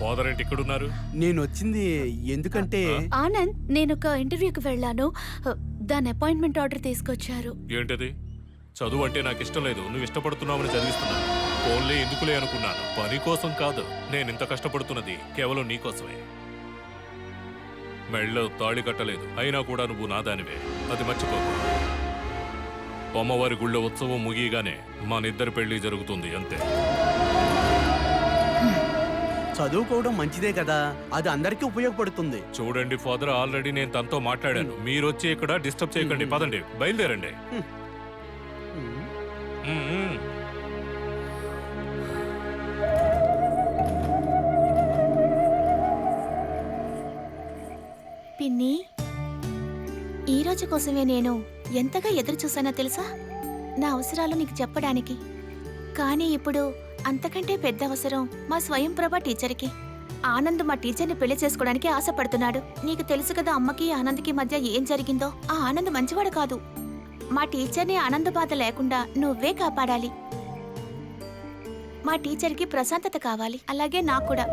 Father ఏంటి ఇక్కడున్నారు? నేను వచ్చింది ఎందుకంటే ఆనంద్ నేను ఒక ఇంటర్వ్యూకి వెళ్ళాను. దాని అపాయింట్మెంట్ ఆర్డర్ తీసుకొచ్చారు. ఏంటది? చదువు అంటే నాకు ఇష్టం లేదు. నువ్వు ఇష్టపడుతున్నావని చదివిస్తున్నాను ఓన్లీ ఎందుకులే అనుకున్నాను. పని కోసం కాదు. నేను ఇంత కష్టపడుతున్నది కేవలం నీ కోసమే మెళ్ళో తాళి కట్టలేదు. అయినా కూడా నువ్వు నాదానివే అది మర్చిపోకు అమ్మవారి గుళ్ళో ఉత్సవం ముగియగానే మనిద్దరి పెళ్ళి జరుగుతుంది అంతే. చదువుకోవడం మంచిదే కదా. అది అందరికీ ఉపయోగపడుతుంది. చూడండి ఫాదర్ ఆల్రెడీ నేను తనతో మాట్లాడాను. మీరు వచ్చి ఇక్కడ డిస్టర్బ్ చేయకండి. పదండి బయలుదేరండి. పిన్ని ఈ రోజు కోసమే నేను ఎంతగా ఎదురు చూసానో తెలుసా? నా అవసరాలు నీకు చెప్పడానికి. కానీ ఇప్పుడు అంతకంటే పెద్ద అవసరం మా స్వయంప్రభ టీచర్కి. ఆనంద్ మా టీచర్ని పెళ్ళి చేసుకోవడానికి ఆశపడుతున్నాడు. నీకు తెలుసు కదా అమ్మకి ఆనంద్కి మధ్య ఏం జరిగిందో? ఆ ఆనంద్ మంచివాడు కాదు. మా టీచర్ని ఆనంద బాధ లేకుండా నువ్వే కాపాడాలి. మా టీచర్కి ప్రశాంతత కావాలి. అలాగే నాకు కూడా.